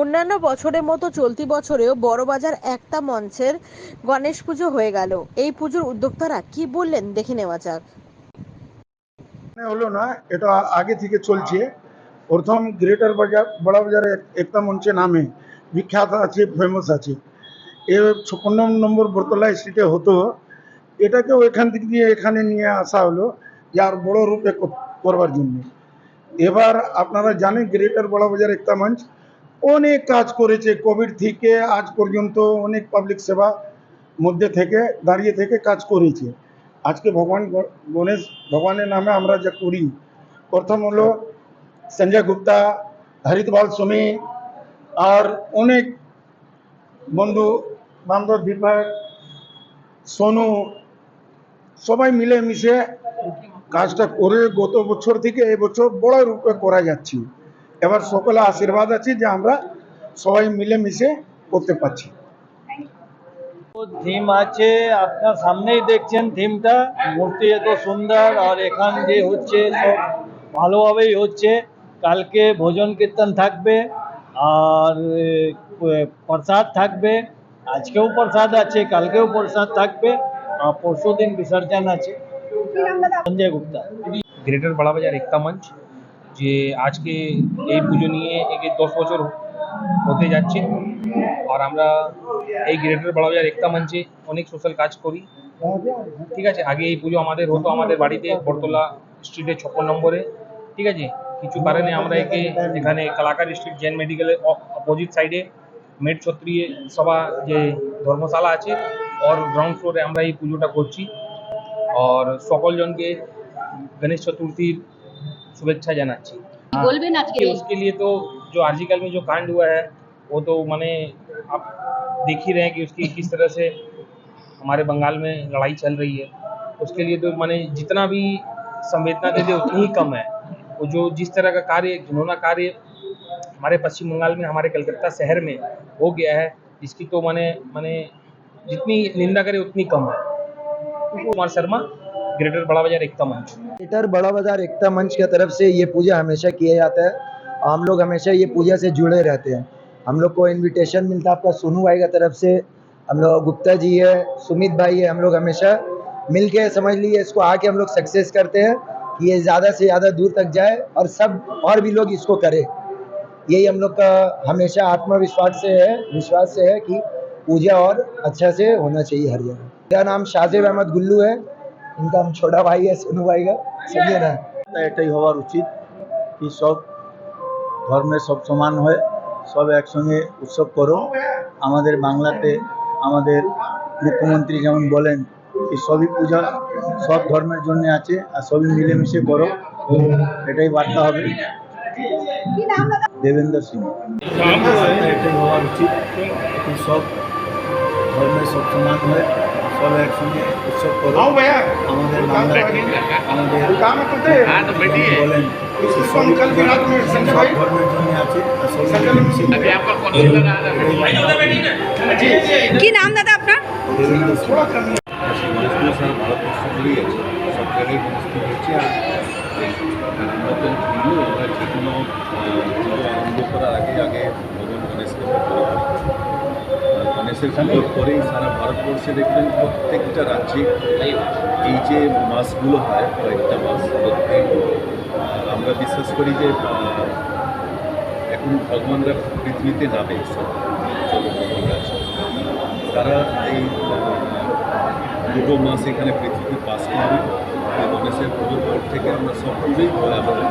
অন্যান্য বছরের মতো চলতি বছরেও বড়বাজার একটা মঞ্চের গণেশ পুজো হয়ে গেল। এই পুজোর উদ্যোক্তারা কি বললেন দেখে নেওয়া যাক। মানে হলো না, এটা আগে থেকে চলছে। প্রথম গ্রেটার বাজার বড় বাজারে একটা মঞ্চে নামে। বিখ্যাত আছে ফেমাস আছে। এ ছাপ্পান্ন নম্বর বরতলা স্ট্রিটে হতো। এটাকে ওইখান থেকে দিয়ে এখানে নিয়ে আসা হলো যে আর বড় রূপে করবার জন্য। এবার আপনারা জানেন, গ্রেটার বড় বাজার একটা মঞ্চ। অনেক কাজ করেছে কোভিড থেকে, আজ পর্যন্ত অনেক পাবলিক সেবা মধ্যে থেকে, দাঁড়িয়ে থেকে কাজ করেছে। আজকে ভগবান গণেশ ভগবানের নামে আমরা যা করি, প্রথম হলো সঞ্জয় গুপ্তা হরিতবাল সুমি আর অনেক বন্ধু বান্ধব দীপক সোনু, সবাই মিলে মিশে কাজটা করে গত বছর থেকে এবছর বড় রূপে করা যাচ্ছে। এবার সকলে আশীর্বাদ আছে যে আমরা সবাই মিলে মিশে করতে পারছি। থিম আছে আপনার সামনেই দেখছেন থিমটা মূর্তি এত সুন্দর আর এখান যে হচ্ছে সব ভালোভাবেই হচ্ছে। কালকে ভোজন কীর্তন থাকবে আর প্রসাদ থাকবে। আজকেও প্রসাদ আছে কালকেও প্রসাদ থাকবে আর পরশু দিন বিসর্জন আছে। সঞ্জয় গুপ্তা। গ্রেটার বাড়াবাজার একতা মঞ্চ। যে আজকে এই পুজো নিয়ে একে দশ বছর হতে যাচ্ছে আর আমরা এই গ্রেটার বড়বাজার একতা মঞ্চে অনেক সোশ্যাল কাজ করি। ঠিক আছে, আগে এই পুজো আমাদের হতো আমাদের বাড়িতে বরতলা স্ট্রিটে ছপ্পন নম্বরে। ঠিক আছে, কিছু কারণে আমরা একে এখানে কালাকার স্ট্রিট জেন মেডিকেলের অপোজিট সাইডে মেট ছত্রিয়ে সভা যে ধর্মশালা আছে ওর গ্রাউন্ড ফ্লোরে আমরা এই পুজোটা করছি। আর সকল জনকে গণেশ চতুর্থীর शुभेच्छा জানাচ্ছি বলবেন আজকে कि उसके लिए तो जो आर्जिकल में जो कांड हुआ है वो तो मैंने आप देख ही रहे हैं कि उसकी किस तरह से हमारे बंगाल में लड़ाई चल रही है उसके लिए तो मैंने जितना भी संवेदना दे दे उतनी ही कम है वो जो जिस तरह का कार्य घिनौना कार्य हमारे पश्चिम बंगाल में हमारे कलकत्ता शहर में हो गया है जिसकी तो मैंने मैंने जितनी निंदा करे उतनी कम है कुमार शर्मा ग्रेटर बड़ा बाज़ार एकता मंच। ग्रेटर बड़ा बाज़ार एकता मंच की तरफ़ से ये पूजा हमेशा किया जाता है हम लोग हमेशा ये पूजा से जुड़े रहते हैं। हम लोग को इनविटेशन मिलता है आपका सोनू भाई की तरफ़ से। हम लोग, गुप्ता जी है, सुमित भाई है, हम लोग हमेशा मिल के समझ लीजिए इसको आके हम लोग सक्सेस करते हैं कि ये ज़्यादा से ज़्यादा दूर तक जाए और सब और भी लोग इसको करें। यही हम लोग का हमेशा आत्मविश्वास से है, विश्वास से है कि पूजा और अच्छा से होना चाहिए हर जगह। मेरा नाम शाहजेब अहमद गुल्लू है। इनका हम छोटा भाई है सोनू भाई का समझे ना এটাই হওয়ার উচিত কি সব ধর্মের সব সমান হয়ে সব একসঙ্গে উৎসব করো আমাদের বাংলাতে আমাদের মুখ্যমন্ত্রী যেমন বলেন কি সবই পূজা সব ধর্মের জন্য আছে আর সবই মিলেমিশে করো এটাই বার্তা হবে দেবেন্দ্র সিং এটাই হওয়ার উচিত কি সব ধর্মের সব সমান হয়ে সব একসঙ্গে উৎসব করো। আমাদের বাংলাতে আমাদের যেমন বলেন কি সবই পূজা সব ধর্মের জন্য আছে আর সবই মিলেমিশে করো। কি নাম দাদা আপনার দেবেন্দ্র সিং গণেশগুলো সারা ভারতবর্ষ জুড়েই আছে সব জায়গায় গণেশ পুজো হচ্ছে আর নতুন দিনও আমরা যে কোনো আহ, পুজো আরম্ভ করার আগে আগে ভগবান গণেশকে আমরা পুজো করি গণেশের পুজোর পরেই সারা ভারতবর্ষে দেখবেন প্রত্যেকটা রাজ্যে এই যে মাসগুলো হয়, কয়েকটা মাস আমরা বিশ্বাস করি যে এখন ভগবানরা পৃথিবীতে নামে তারা এই দুটো মাস এখানে পৃথিবী পাস করবে গণেশের পুজোর পর থেকে আমরা সব পুজোই করে আমাদের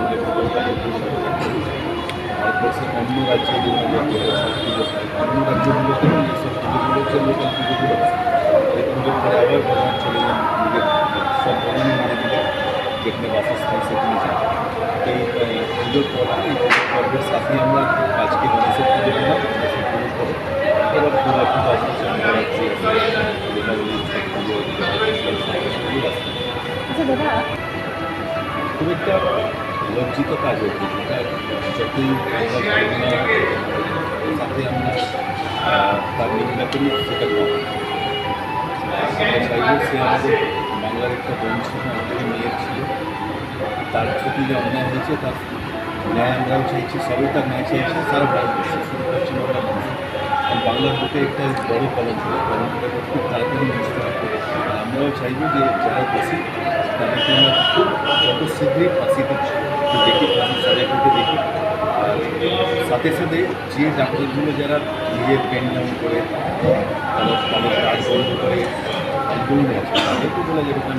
ভারতবর্ষের অন্য রাজ্যে যেগুলো সব পুজো হয় অন্য রাজ্যগুলোতে এইসব পুজোগুলো হচ্ছে লোকাল পুজোগুলো এই আবার ভগবান চলে যান নিজের সব ভগবান নিজে নিজে যেখানে বাসস্থান সেখানে যান এই পুজোর এই পুজোর পর্বের সাথে আমরা আজকে গণেশের পুজো করলাম গণেশের পুজো করে এবার দুর্গা পুজো আসছে শিবরাত্রি আছে দীপাবলি ছট পুজো খুব একটা লজ্জিত কাজ হচ্ছে যেটা যতই আমরা ঘটনা সাথে আমরা আহ, তার নিন্দা করি সেটা কম আর আমরা চাইব সে আমাদের বাংলার একটা বোন ছিল আমাদের মেয়ের ছিল তার প্রতি যে অন্যায় হয়েছে তার ন্যায় আমরাও চাইছি সবই তার ন্যায় চাইছি সারা ভারতবর্ষে শুধু পশ্চিম ওনার বুকে একটা বড় কলম ছিল কলমটা খুব তাড়াতাড়ি বুঝতে হবে আর আমরাও চাইব যে যারা দোষী তাদেরকে আমরা খুব যত শীঘ্রই ফাঁসিতে দেখি ফাঁসি সাজা করতে দেখি। আর সাথে সাথে যে ডাক্তারগুলো যারা নিজের পেন ডাউন করে, তাদের কাজ বন্ধ করে আন্দোলনে আছে তাদেরকে বলা কারণ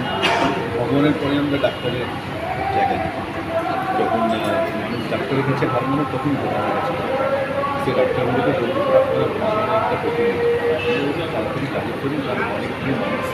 ভগবানের পরে আমরা ডাক্তারের জায়গা দিই যখন মানুষ ডাক্তারের কাছে হারানো তখন ভগবানের কাছে সে ডাক্তারগুলোকে বলব আপনারা ভগবানের একটা প্রতিনিধি তাড়াতাড়ি কাজে করুন কারণ অনেকগুলো মানুষ